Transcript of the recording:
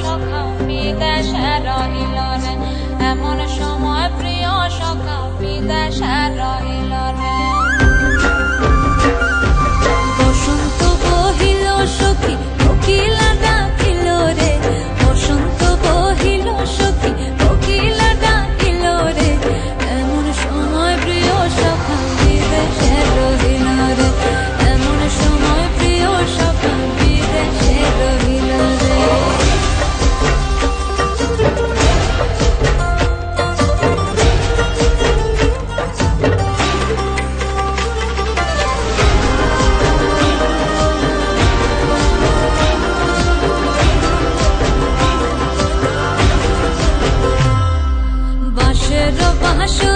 شکافیده شرایلانه امان شما ابریا شکافیده شرایلانه 说